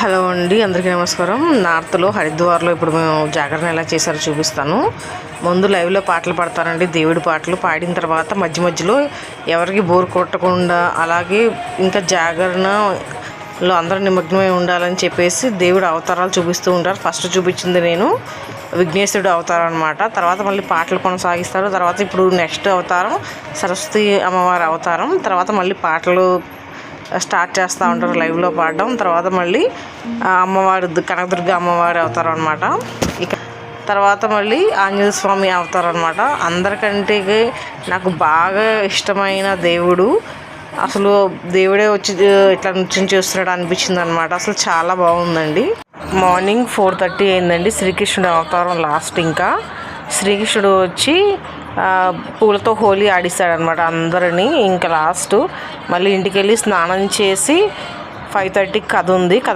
Hello అండి అందరికీ నమస్కారం. నార్త్లో హరిద్వార్లో ఇప్పుడు మేము జాగరణ ఎలా చేశారో చూపిస్తాను. ముందు లైవ్లో పాటలు పాడతారండి దేవుడి పాటలు పాడిన తర్వాత మధ్య మధ్యలో ఎవరికి బోర్ కొట్టకుండా అలాగే ఇంకా జాగరణలో అందరూ నిమగ్నమై ఉండాలని చెప్పేసి దేవుడి అవతారాలు చూపిస్తూ ఉంటారు. ఫస్ట్ చూపించింది నేను విఘ్నేశ్వరుడు అవతారం అనమాట తర్వాత మళ్ళీ పాటలు కొనసాగిస్తారు. తర్వాత ఇప్పుడు నెక్స్ట్ అవతారం సరస్వతి అమ్మవారి అవతారం. తర్వాత మళ్ళీ పాటలు స్టార్ట్ చేస్తూ ఉంటారు లైవ్లో పాడడం. తర్వాత మళ్ళీ అమ్మవారు కనకదుర్గ అమ్మవారి అవతారం అనమాట ఇక తర్వాత మళ్ళీ ఆంజనేయ స్వామి అవతారం అనమాట అందరికంటే నాకు బాగా ఇష్టమైన దేవుడు అసలు దేవుడే వచ్చి ఇట్లా నృత్యం చేస్తున్నాడు అనిపించింది అనమాట అసలు చాలా బాగుందండి. మార్నింగ్ ఫోర్ థర్టీ అయిందండి. శ్రీకృష్ణుడు అవతారం లాస్ట్ ఇంకా. శ్రీకృష్ణుడు వచ్చి పూలతో హోలీ ఆడిస్తాడనమాట అందరినీ. ఇంకా లాస్ట్ మళ్ళీ ఇంటికి వెళ్ళి స్నానం చేసి ఫైవ్ థర్టీకి కథ ఉంది. కథ